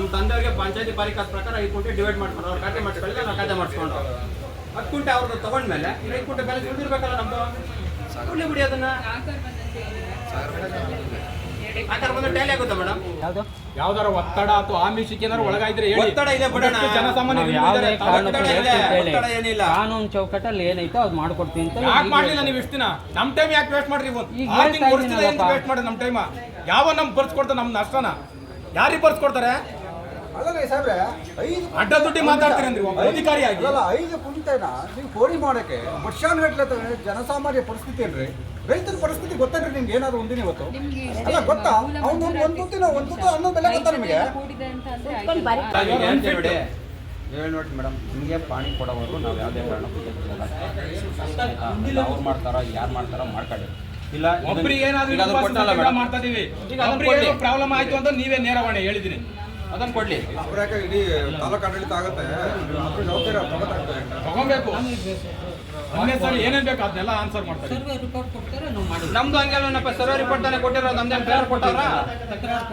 ನಮ್ಮ ತಂದೆಯವರಿಗೆ ಪಂಚಾಯತಿ ಪಾಲಿಕೆ ಪ್ರಕಾರ ಐದು ಕುಂಟೆ ಡಿವೈಡ್ ಮಾಡ್ಕೊಂಡು ಅವ್ರು ಖಾತೆ ಮಾಡಿಸ್ಕೊಳ್ಳಿ ನಾವು ಖಾತೆ ಮಾಡಿಸ್ಕೊಂಡು. ಹತ್ತು ಕುಂಟೆ ಅವ್ರದ್ದು ತಗೊಂಡ್ಮೇಲೆ ಐದು ಕುಂಟೆ ಬೆಲೆ ಉಳಿದಿರ್ಬೇಕಲ್ಲ ನಮ್ದು? ಉಳ್ಳಿ ಬಿಡಿ ಅದನ್ನ. ಆತರ ಬಂದ್ರೆ ಟ್ಯಾಲಿ ಆಗುತ್ತಾ ಮೇಡಮ್ ಯಾವುದು? ಯಾವ್ದಾರ ಒತ್ತಡ ಅಥವಾ ಆಮಿಷಕ್ಕೆ ಏನಾದ್ರು ಒಳಗಾಯ್ದ್ರೆ ಹೇಳಿ. ಒತ್ತಡ ಇದೆ ಬಿಡೋಣ. ಜನಸಾಮಾನ್ಯರು ಯಾವುದೇ ಕಾರಣಕ್ಕೂ ಒತ್ತಡ ಇದೆ, ಒತ್ತಡ ಹೇಳಿ. ಏನಿಲ್ಲ. ಕಾನೂನು ಚೌಕಟ್ಟಲ್ಲಿ ಏನೈತೋ ಅದು ಮಾಡ್ಕೊಡ್ತೀನಿ ಅಂತ ಯಾಕೆ ಮಾಡ್ಲಿಲ್ಲ ನೀವು ಇಷ್ಟು ದಿನ? ನಮ್ಮ ಟೈಮ್ ಯಾಕೆ ವೇಸ್ಟ್ ಮಾಡ್ರಿ ಈಗ. ವೇಸ್ಟ್ ಮಾಡಿ ನಮ್ಮ ಟೈಮ ಯಾವ ನಮ್ ಬರ್ಸ್ಕೊಡ್ತಾರೆ ನಮ್ ನಷ್ಟನ ಯಾರಿಗೆ ಬರ್ಸ್ ಕೊಡ್ತಾರೆ? ಅಲ್ಲಲ್ಲ ಸಾಹೇಬ್ರೆ ಐದು ಅಡ್ಡ ದುಡ್ಡಿ ಮಾತಾಡ್ತೀರಿ ಅಂದ್ರಿ ಒಬ್ಬ ಅಧಿಕಾರಿಯಾಗಿ. ಅಲ್ಲಲ್ಲ ಐದು ಕುಂಟೆನ ನೀವು ಕೋಡಿ ಮಾಡಕ್ಕೆ ವರ್ಷಾನುಗಟ್ಲೆ ಜನಸಾಮಾನ್ಯ ಪರಿಸ್ಥಿತಿ ಏನ್ರಿ ರೈತರ ಪರಿಸ್ಥಿತಿ ಗೊತ್ತಾಗ್ರಿ ನಿಮ್ಗೆ? ಏನಾದ್ರು ಒಂದಿನ ಇವತ್ತು? ಅಲ್ಲ ಗೊತ್ತಾ? ಅವ್ನು ಒಂದು ತುತ್ತಿನ ಒಂದು ತುತ್ತು ಅನ್ನೋ ಬೆಲೆ ಗೊತ್ತಾ ನಿಮಗೆ? ಹೇಳಿ ನೋಡಿ ಮೇಡಮ್ ನಿಮಗೆ ಪಾಣಿ ಕೊಡೋವರು ನಾವು ಯಾವುದೇ ಕಾರಣಕ್ಕೂ ಅವ್ರು ಮಾಡ್ತಾರ ಯಾರು ಮಾಡ್ತಾರ ಮಾಡ್ಕೊಳ್ಳಿ. ಇಲ್ಲ ಒಬ್ರಿಗೆ ಏನಾದ್ರು ಕೊಟ್ಟಲ್ಲ ಮೇಡಮ್. ಮಾಡ್ತಾ ಇದೀವಿ. ಪ್ರಾಬ್ಲಮ್ ಆಯ್ತು ಅಂತ ನೀವೇ ನೇರವಾಣಿ ಹೇಳಿದಿನಿ ಅದನ್ನ ಕೊಡ್ಲಿ. ಅವ್ರ್ಯಾಕೆ ಇಡೀ ತಾಲೂಕು ಆಡಳಿತ ಆಗುತ್ತೆ? ಜವಾಬ್ದಾರಿ. ತಗೊಬೇಕು. ಒಂದೇ ಸಲ ಏನೇನ್ ಬೇಕು ಅದನ್ನೆಲ್ಲ ಆನ್ಸರ್ ಮಾಡ್ತಾರೆ. ನಮ್ದು ಹಂಗೇನಪ್ಪ ಸರ್ವೆ ರಿಪೋರ್ಟ್ ತಾನೇ ಕೊಟ್ಟಿರೋದು ನಮ್ದೇನು ಬೇರೆ ಕೊಟ್ಟಾರ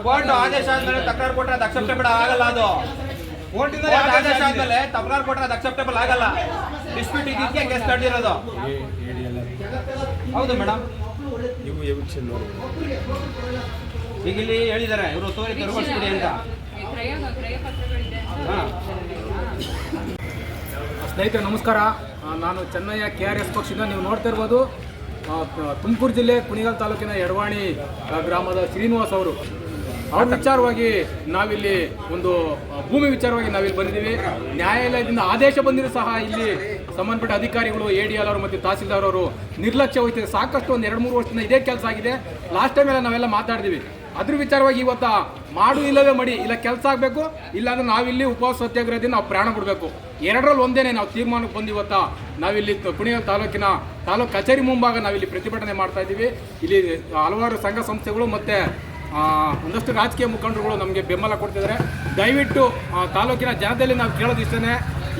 ಕೋರ್ಟ್ ಆದೇಶ ಆದ್ಮೇಲೆ ತಕರಾರು ಕೊಟ್ಟರೆ ಅದು ಅಕ್ಸೆಪ್ಟೇಬಲ್ ಆಗಲ್ಲ ಅದು. ಕೋರ್ಟಿಂದ ಕೋರ್ಟ್ ಆದೇಶ ಆದ್ಮೇಲೆ ತಕರಾರು ಕೊಟ್ಟರೆ ಅದು ಅಕ್ಸೆಪ್ಟೇಬಲ್ ಆಗಲ್ಲ. ಡಿಸ್ಪ್ಯೂಟ್ ಇದಕ್ಕೆ ಕೇಸ್ ತಡೆದಿರೋದು ಹೌದು ಮೇಡಮ್. ಈಗ ಇಲ್ಲಿ ಹೇಳಿದ್ದಾರೆ ಇವರು ತೋರಿ ತೆರವುಗೊಳಿಸ್ಬಿಡಿ ಅಂತ. ಸ್ನೇಹಿತರೆ, ನಮಸ್ಕಾರ. ನಾನು ಚೆನ್ನಯ್ಯ ಕೆ ಆರ್ ಎಸ್ ಪಕ್ಷದಿಂದ ನೀವು ನೋಡ್ತಾ ಇರ್ಬೋದು ತುಮಕೂರು ಜಿಲ್ಲೆ ಕುಣಿಗಲ್ ತಾಲೂಕಿನ ಎಡವಾಣಿ ಗ್ರಾಮದ ಶ್ರೀನಿವಾಸ್ ಅವರು. ಅವ್ರ ವಿಚಾರವಾಗಿ ನಾವಿಲ್ಲಿ ಒಂದು ಭೂಮಿ ವಿಚಾರವಾಗಿ ನಾವಿಲ್ಲಿ ಬಂದಿದ್ದೀವಿ. ನ್ಯಾಯಾಲಯದಿಂದ ಆದೇಶ ಬಂದಿರೋ ಸಹ ಇಲ್ಲಿ ಸಂಬಂಧಪಟ್ಟ ಅಧಿಕಾರಿಗಳು, ಎ ಡಿ ಎಲ್ ಅವರು ಮತ್ತು ತಹಸೀಲ್ದಾರ್ ಅವರು ನಿರ್ಲಕ್ಷ್ಯ ವಹಿಸಿದೆ ಸಾಕಷ್ಟು ಒಂದು ಎರಡು ಮೂರು ವರ್ಷದಿಂದ ಇದೇ ಕೆಲಸ ಆಗಿದೆ. ಲಾಸ್ಟ್ ಟೈಮ್ ಎಲ್ಲ ನಾವೆಲ್ಲ ಮಾತಾಡಿದ್ವಿ ಅದ್ರ ವಿಚಾರವಾಗಿ ಇವತ್ತ ಮಾಡು ಇಲ್ಲವೇ ಮಡಿ, ಇಲ್ಲ ಕೆಲಸ ಆಗಬೇಕು, ಇಲ್ಲಾಂದ್ರೆ ನಾವಿಲ್ಲಿ ಉಪವಾಸ ಸತ್ಯಾಗ್ರಹದಿಂದ ನಾವು ಪ್ರಾಣ ಬಿಡಬೇಕು. ಎರಡರಲ್ಲಿ ಒಂದೇನೆ ನಾವು ತೀರ್ಮಾನಕ್ಕೆ ಬಂದು ಇವತ್ತ ನಾವಿಲ್ಲಿ ಕುಣಿಯೋ ಕುಣಿಗಲ್ ತಾಲೂಕಿನ ತಾಲೂಕು ಕಚೇರಿ ಮುಂಭಾಗ ನಾವಿಲ್ಲಿ ಪ್ರತಿಭಟನೆ ಮಾಡ್ತಾ ಇದ್ದೀವಿ. ಇಲ್ಲಿ ಹಲವಾರು ಸಂಘ ಸಂಸ್ಥೆಗಳು ಮತ್ತು ಒಂದಷ್ಟು ರಾಜಕೀಯ ಮುಖಂಡರುಗಳು ನಮಗೆ ಬೆಂಬಲ ಕೊಡ್ತಿದ್ದಾರೆ. ದಯವಿಟ್ಟು ತಾಲೂಕಿನ ಜನತೆಯಲ್ಲಿ ನಾವು ಕೇಳೋದು ಇಷ್ಟೇ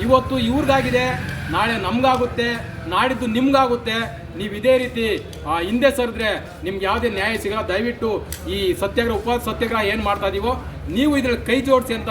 ಇವತ್ತು ಇವ್ರಿಗಾಗಿದೆ ನಾಳೆ ನಮಗಾಗುತ್ತೆ. ನಾಡಿದ್ದು ನಿಮ್ಗಾಗುತ್ತೆ. ನೀವು ಇದೇ ರೀತಿ ಹಿಂದೆ ಸರಿದ್ರೆ ನಿಮ್ಗೆ ಯಾವುದೇ ನ್ಯಾಯ ಸಿಗಲ್ಲ. ದಯವಿಟ್ಟು ಈ ಸತ್ಯಾಗ್ರಹ, ಉಪವಾಸ ಸತ್ಯಾಗ್ರಹ ಏನು ಮಾಡ್ತಾ ಇದೀವೋ, ನೀವು ಇದರಲ್ಲಿ ಕೈ ಜೋಡಿಸಿ ಅಂತ